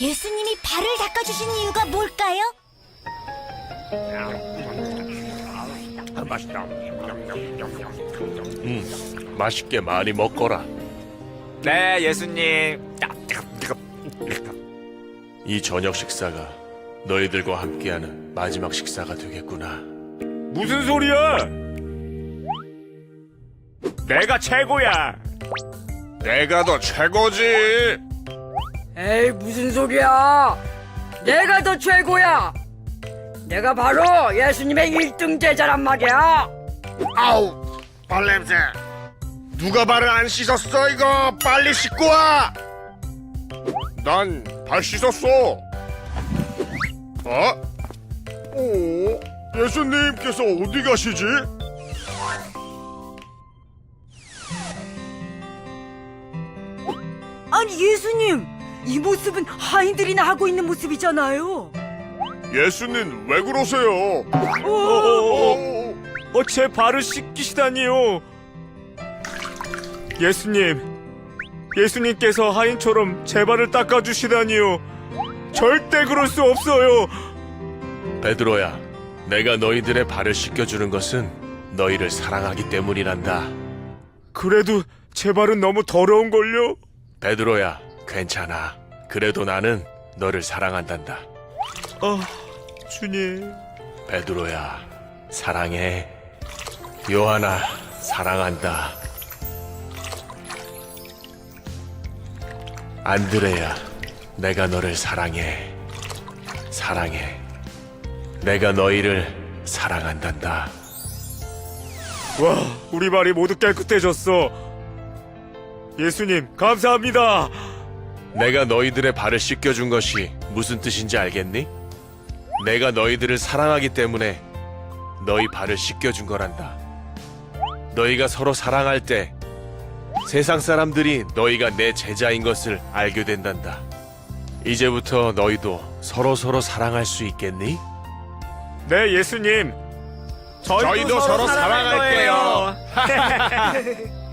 예수님이 발을 닦아주신 이유가 뭘까요? 맛있다. 음, 맛있게 많이 먹거라. 네, 예수님. 이 저녁 식사가 너희들과 함께하는 마지막 식사가 되겠구나. 무슨 소리야? 내가 최고야. 내가 더 최고지. 에이 무슨 소리야 내가 더 최고야 내가 바로 예수님의 1등 제자란 말이야 아우, 발냄새. 누가 발을 안 씻었어 이거? 빨리 씻고 와. 난 발 씻었어. 어? 오, 예수님께서 어디 가시지? 아니 예수님 이 모습은 하인들이나 하고 있는 모습이잖아요 예수님 왜 그러세요? 어, 어, 어, 어, 제 발을 씻기시다니요. 예수님, 예수님께서 하인처럼 제 발을 닦아주시다니요. 절대 그럴 수 없어요. 베드로야, 내가 너희들의 발을 씻겨주는 것은 너희를 사랑하기 때문이란다. 그래도 제 발은 너무 더러운걸요? 베드로야, 괜찮아. 그래도 나는 너를 사랑한단다. 아, 주님. 베드로야, 사랑해. 요하나, 사랑한다. 안드레야, 내가 너를 사랑해. 사랑해. 내가 너희를 사랑한단다. 와, 우리 발이 모두 깨끗해졌어. 예수님, 감사합니다. 내가 너희들의 발을 씻겨준 것이 무슨 뜻인지 알겠니? 내가 너희들을 사랑하기 때문에 너희 발을 씻겨준 거란다. 너희가 서로 사랑할 때 세상 사람들이 너희가 내 제자인 것을 알게 된단다. 이제부터 너희도 서로 서로 사랑할 수 있겠니? 네, 예수님. 저희도, 저희도 서로 사랑할게요. 거예요.